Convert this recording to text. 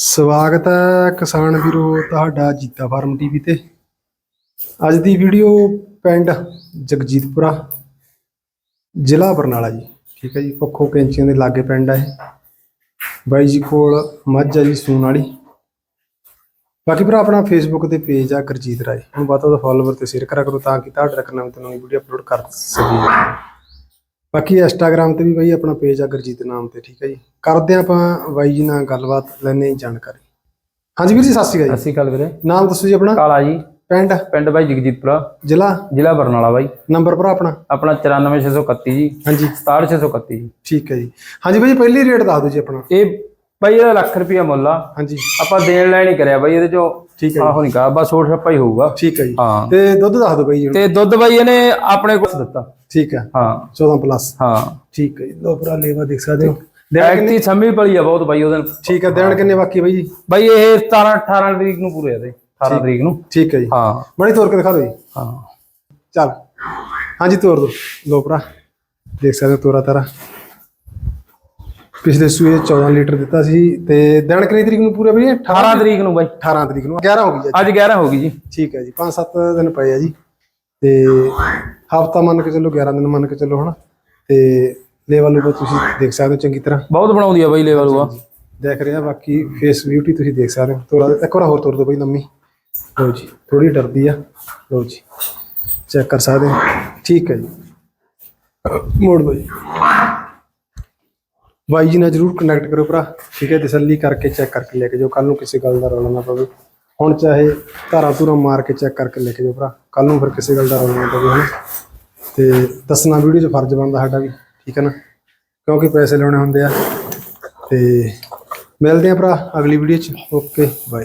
ਸਵਾਗਤ ਹੈ ਕਿਸਾਨ ਵੀਰੋ ਤੁਹਾਡਾ ਜੀਤਾ ਫਾਰਮ ਟੀਵੀ ਤੇ। ਅੱਜ ਦੀ ਵੀਡੀਓ ਪਿੰਡ ਜਗਜੀਤਪੁਰਾ, ਜ਼ਿਲ੍ਹਾ ਬਰਨਾਲਾ ਜੀ। ਠੀਕ ਹੈ ਜੀ, ਪੱਖੋ ਕੈਂਚੀਆਂ ਦੇ ਲਾਗੇ ਪਿੰਡ ਹੈ ਇਹ। ਬਾਈ ਜੀ ਕੋਲ ਮੱਝ ਆ ਜੀ, ਸੂਣ ਵਾਲੀ। ਬਾਕੀ ਭਰਾ, ਆਪਣਾ ਫੇਸਬੁੱਕ ਤੇ ਪੇਜ ਆ ਗੁਰਜੀਤ ਰਾਏ। ਹੁਣ ਬਾਤ ਉਹਦਾ ਫਾਲੋਵਰ ਤੇ ਸ਼ੇਅਰ ਕਰਿਆ ਕਰੋ ਤਾਂ ਕਿ ਤੁਹਾਡੇ ਤੱਕ ਨਵੀਂ ਤੋਂ ਨਵੀਂ ਵੀਡੀਓ ਅਪਲੋਡ ਕਰ ਸਕੀਏ। ਬਾਕੀ ਇੰਸਟਾਗ੍ਰam ਤੇ ਵੀ ਬਾਈ ਆਪਣਾ ਪੇਜ ਆ ਗੁਰਜੀਤ ਨਾਮ ਤੇ ਠੀਕ ਹੈ ਜੀ। ਕਰਦੇ ਆਪਾਂ ਬਾਈ ਜੀ ਨਾਲ ਗੱਲਬਾਤ ਲੈਣੇ ਜਾਣਕਾਰੀ। ਹਾਂਜੀ ਵੀਰ ਜੀ ਸਤਿ ਸ਼੍ਰੀ ਅਕਾਲ ਸਤਿ ਸ਼੍ਰੀ ਅਕਾਲ ਵੀਰੇ। ਨਾਮ ਦੱਸੋ ਜੀ ਆਪਣਾ। ਕਾਲਾ ਜੀ। ਪਿੰਡ? ਪਿੰਡ ਬਾਈ ਜਗਜੀਤਪੁਰਾ। ਜ਼ਿਲ੍ਹਾ? ਜ਼ਿਲ੍ਹਾ ਬਰਨਾਲਾ ਬਾਈ। ਨੰਬਰ ਭਰਾ ਆਪਣਾ? ਆਪਣਾ 94631 ਜੀ। ਹਾਂਜੀ। 67631 ਜੀ। ਠੀਕ ਹੈ ਜੀ। ਹਾਂਜੀ ਬਾਈ ਪਹਿਲੀ ਰੇਟ ਦੱਸ ਦਿਓ ਜੀ ਆਪਣਾ। ਇਹ ਬਾਈ ਇਹਦਾ ਲੱਖ ਰੁਪਿਆ ਮੁੱਲ ਆ। ਹਾਂਜੀ। ਆਪਾਂ ਦੇਣ ਲੈਣ ਹੀ ਕਰਿਆ ਬਾਈ ਇਹਦੇ ਚੋਂ ਠੀਕ ਹੈ ਆਹੋ ਨਹੀਂ ਕਹਾ ਬਸ ਛੋਟ ਛੱਪਾ ਹੀ ਹੋਊਗਾ। ਠੀਕ ਹੈ ਜੀ। ਹਾਂ। ਤੇ ਦੁੱਧ ਦੱਸ ਦਿਓ ਬਾਈ ਜੀ। ਤੇ ਦੁੱਧ ਬਾਈ ਇਹਨੇ ਆਪਣੇ ਕੋਲ ਦਿੱਤਾ। ਠੀਕ ਹੈ। ਹਾਂ। 14 ਪਲੱਸ। ਹਾਂ। ਠੀਕ ਹੈ ਲੋ ਭਰਾ ਲੇਵਾ ਦੇਖ ਸਕਦੇ ਹੋ। ਐਕਟੀ ਸੰਮੀ ਪਲੀ ਆ ਬਹੁਤ ਬਾਈ ਉਹਦੇ ਠੀਕ ਹੈ ਦਿਨ ਕਿੰਨੇ ਬਾਕੀ ਬਾਈ ਜੀ? ਬਾਈ ਇਹ 17 18 ਤਰੀਕ ਨੂੰ ਪੂਰੇ ਆ ਦੇ 18 ਤਰੀਕ ਨੂੰ। ਠੀਕ ਹੈ ਜੀ। ਹਾਂ। ਮਣੀ ਤੋਰ ਕੇ ਦਿਖਾ ਦਿਓ ਜੀ। ਹਾਂ। ਚੱਲ। ਹਾਂਜੀ ਤੋਰ ਦੋ ਲੋ ਭਰਾ। ਦੇਖ ਸਕਦੇ ਹੋ ਤੋਰਾ ਤਾਰਾ। ਪਿਛਲੇ ਸੂਏ 14 ਲੀਟਰ ਦਿੱਤਾ ਸੀ ਤੇ ਦਿਨ ਕਿੰਨੀ ਤਰੀਕ ਨੂੰ ਪੂਰੇ ਬਈ 18 ਤਰੀਕ ਨੂੰ ਬਾਈ। 18 ਤਰੀਕ ਨੂੰ। 11 ਹੋ ਗਈ ਅੱਜ। 11 ਹੋ ਗਈ ਜੀ। ਠੀਕ ਹੈ ਜੀ 5-7 ਦਿਨ ਪਏ ਆ ਜੀ। ਤੇ ਹਫਤਾ ਮੰਨ ਕੇ ਚੱਲੋ 11 ਦਿਨ ਮੰਨ ਕੇ ਚੱਲੋ ਹਨਾ। ਤੇ ਲੈਵਲ ਨੂੰ ਤੁਸੀਂ ਦੇਖ ਸਕਦੇ ਹੋ ਚੰਗੀ ਤਰ੍ਹਾਂ। ਬਹੁਤ ਬਣਾਉਂਦੀ ਆ ਬਾਈ ਲੈਵਲ ਉਹ ਦੇਖ ਰਹੇ ਆ ਬਾਕੀ ਫੇਸ ਬਿਊਟੀ ਤੁਸੀਂ ਦੇਖ ਸਕਦੇ ਹੋ। ਤੋਰਾ ਇੱਕ ਵਾਰ ਹੋਰ ਤੋਰ ਦੋ ਬਈ ਲੰਮੀ ਲਓ ਜੀ ਥੋੜੀ ਡਰਦੀ ਆ। ਲਓ ਜੀ ਚੈੱਕ ਕਰ ਸਕਦੇ ਹੋ। ਠੀਕ ਹੈ ਜੀ। ਮੋੜ ਦੋ ਜੀ। ਬਾਈ ਜੀ ਨਾਲ ਜਰੂਰ ਕਨੈਕਟ ਕਰੋ ਭਰਾ। ਠੀਕ ਹੈ, ਤਸੱਲੀ ਕਰਕੇ ਚੈੱਕ ਕਰਕੇ ਲੈ ਕੇ ਜਾਓ। ਕੱਲ ਨੂੰ ਕਿਸੇ ਗੱਲ ਦਾ ਰੌਲਾ ਨਾ ਪਵੇ। ਹੁਣ ਚਾਹੇ ਧਾਰਾ ਧੂਰਾ ਮਾਰ ਕੇ ਚੈੱਕ ਕਰਕੇ ਲੈ ਕੇ ਜਾਓ ਭਰਾ। ਕੱਲ ਨੂੰ ਫਿਰ ਕਿਸੇ ਗੱਲ ਦਾ ਰੌਲਾ ਨਾ ਪਵੇ, ਹਨਾ? ਤੇ ਦੱਸਣਾ ਵੀਡੀਓ 'ਚ ਫਰਜ਼ ਬਣਦਾ ਸਾਡਾ ਵੀ, ਠੀਕ ਹੈ ਨਾ? ਕਿਉਂਕਿ ਪੈਸੇ ਲਾਉਣੇ ਹੁੰਦੇ ਆ। ਤੇ ਮਿਲਦੇ ਆ ਭਰਾ ਅਗਲੀ ਵੀਡੀਓ 'ਚ। Okay, bye.